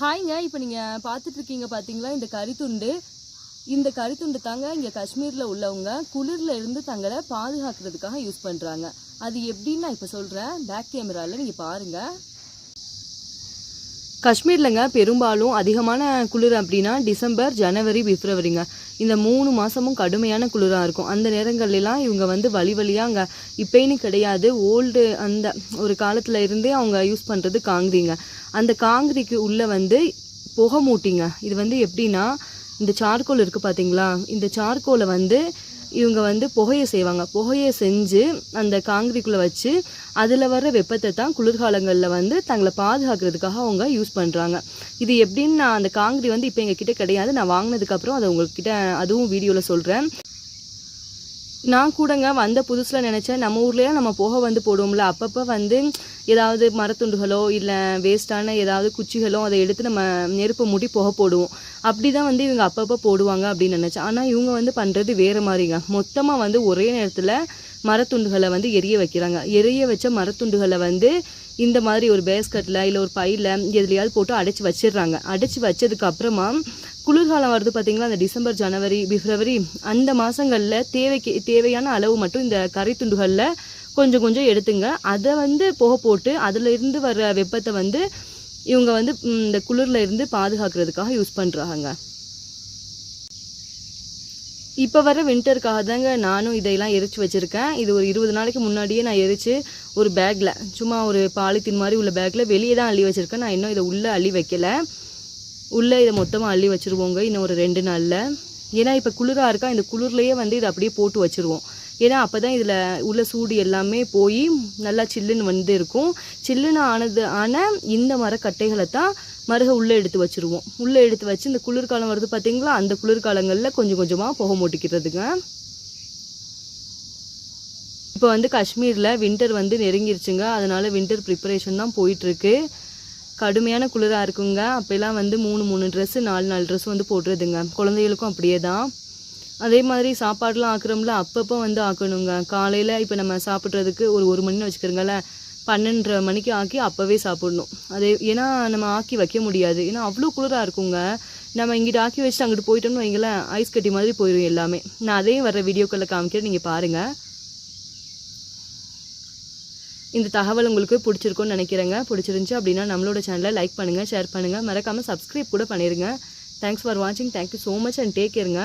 ஹாய்ங்க இப்போ நீங்கள் பார்த்துட்ருக்கீங்க பார்த்தீங்களா இந்த கறித்துண்டு இந்த கறித்துண்டு தாங்க இங்கே காஷ்மீரில் உள்ளவங்க குளிரில் இருந்து தங்களை பாதுகாக்கிறதுக்காக யூஸ் பண்ணுறாங்க அது எப்படின்னு நான் இப்போ சொல்கிறேன் பேக் கேமராவில் நீங்கள் பாருங்கள் காஷ்மீர்லங்க பெரும்பாலும் அதிகமான குளிர் அப்படின்னா டிசம்பர் ஜனவரி பிப்ரவரிங்க. இந்த மூணு மாதமும் கடுமையான குளிராக இருக்கும். அந்த நேரங்கள்லாம் இவங்க வந்து வழி வழியாக அங்கே இப்போன்னு கிடையாது. ஓல்டு அந்த ஒரு காலத்தில் இருந்தே அவங்க யூஸ் பண்ணுறது காங்கிரிங்க. அந்த காங்கிரிக்கு உள்ளே வந்து புகை மூட்டிங்க. இது வந்து எப்படின்னா இந்த சார்கோல் இருக்குது பார்த்தீங்களா இந்த சார்கோலை வந்து இவங்க வந்து புகையை செய்வாங்க. புகையை செஞ்சு அந்த காங்கிரிக்குள்ளே வச்சு அதில் வர்ற வெப்பத்தை தான் குளிர்காலங்களில் வந்து தங்களை பாதுகாக்கிறதுக்காக அவங்க யூஸ் பண்ணுறாங்க இது எப்படின்னு நான் அந்த காங்கிரி வந்து இப்போ எங்ககிட்ட கிடையாது. நான் வாங்கினதுக்கப்புறம் அதை உங்கள்கிட்ட அதுவும் வீடியோவில் சொல்கிறேன் நான் கூடங்க வந்த புதுசில் நினச்சேன் நம்ம ஊர்லேயே நம்ம புகை வந்து போடுவோம்ல. அப்பப்போ வந்து ஏதாவது மரத்துண்டுகளோ இல்லை வேஸ்ட்டான ஏதாவது குச்சிகளோ அதை எடுத்து நம்ம நெருப்பு மூட்டி புகை போடுவோம். அப்படி தான் வந்து இவங்க அப்பப்போ போடுவாங்க அப்படின்னு நினச்சேன். ஆனால் இவங்க வந்து பண்ணுறது வேறு மாதிரிங்க. மொத்தமாக வந்து ஒரே நேரத்தில் மரத்துண்டுகளை வந்து எரிய வைக்கிறாங்க. எரிய வச்ச மரத்துண்டுகளை வந்து இந்த மாதிரி ஒரு பேஸ்கட்டில் இல்லை ஒரு பையில் எதுலையாவது போட்டு அடைச்சி வச்சிடுறாங்க. அடைச்சி வச்சதுக்கப்புறமா குளிர்காலம் வருது பார்த்தீங்களா அந்த டிசம்பர் ஜனவரி பிப்ரவரி அந்த மாதங்களில் தேவைக்கு தேவையான அளவு மட்டும் இந்த கறி துண்டுகளில் கொஞ்சம் கொஞ்சம் எடுத்துங்க. அதை வந்து புகை போட்டு அதிலிருந்து வர்ற வெப்பத்தை வந்து இவங்க வந்து இந்த குளிரில் இருந்து பாதுகாக்கிறதுக்காக யூஸ் பண்ணுறாங்க இப்போ வர வின்டருக்காக தாங்க நானும் இதையெல்லாம் எரிச்சு வச்சுருக்கேன். இது ஒரு இருபது நாளைக்கு முன்னாடியே நான் எரிச்சு ஒரு பேக்கில் சும்மா ஒரு பாலித்தீன் மாதிரி உள்ள பேக்கில் வெளியே தான் அள்ளி வச்சுருக்கேன். நான் இன்னும் இதை உள்ளே அள்ளி வைக்கல. உள்ளே இதை மொத்தமாக அள்ளி வச்சுருவோங்க இன்னும் ஒரு ரெண்டு நாளில். ஏன்னா இப்போ குளிராக இருக்கா இந்த குளிர்லேயே வந்து இதை அப்படியே போட்டு வச்சுருவோம். ஏன்னா அப்போ தான் இதில் உள்ள சூடு எல்லாமே போய் நல்லா சில்லுன்னு வந்து இருக்கும். சில்லுன்னு ஆனது ஆன இந்த மரக்கட்டைகளை தான் மருக உள்ளே எடுத்து வச்சுருவோம். உள்ளே எடுத்து வச்சு இந்த குளிர்காலம் வருது பார்த்தீங்களா அந்த குளிர்காலங்களில் கொஞ்சம் கொஞ்சமாக புகை மூட்டிக்கிறதுங்க. இப்போ வந்து காஷ்மீரில் வின்டர் வந்து நெருங்கிருச்சுங்க. அதனால வின்டர் ப்ரிப்பரேஷன் தான் போயிட்டுருக்கு. கடுமையான குளிராக இருக்குங்க. அப்போல்லாம் வந்து மூணு மூணு ட்ரெஸ்ஸு நாலு நாலு ட்ரெஸ் வந்து போடுறதுங்க. குழந்தைகளுக்கும் அப்படியே தான் அதே மாதிரி சாப்பாடுலாம் ஆக்குறோம்ல அப்பப்போ வந்து ஆக்கணுங்க. காலையில் இப்போ நம்ம சாப்பிட்றதுக்கு ஒரு ஒரு மணின்னு வச்சுக்கிறோங்களேன் பன்னெண்டரை மணிக்கு ஆக்கி அப்போவே சாப்பிடணும். அது ஏன்னா நம்ம ஆக்கி வைக்க முடியாது. ஏன்னா அவ்வளோ குளிராக இருக்குங்க. நம்ம இங்கிட்ட ஆக்கி வச்சுட்டு அங்கிட்டு போயிட்டோம்னு வைங்களேன் ஐஸ் கட்டி மாதிரி போயிடும் எல்லாமே. நான் அதையும் வர வீடியோக்களில் காமிக்கிறேன் நீங்கள் பாருங்கள் இந்த தகவல் உங்களுக்கு பிடிச்சிருக்கும்னு நினைக்கிறேங்க. பிடிச்சிருந்துச்சு அப்படின்னா நம்மளோட சேனலை லைக் பண்ணுங்கள் ஷேர் பண்ணுங்கள் மறக்காமல் சப்ஸ்கிரைப் கூட பண்ணிடுங்க தேங்க்ஸ் ஃபார் வாட்சிங் thank you so much and take கேருங்க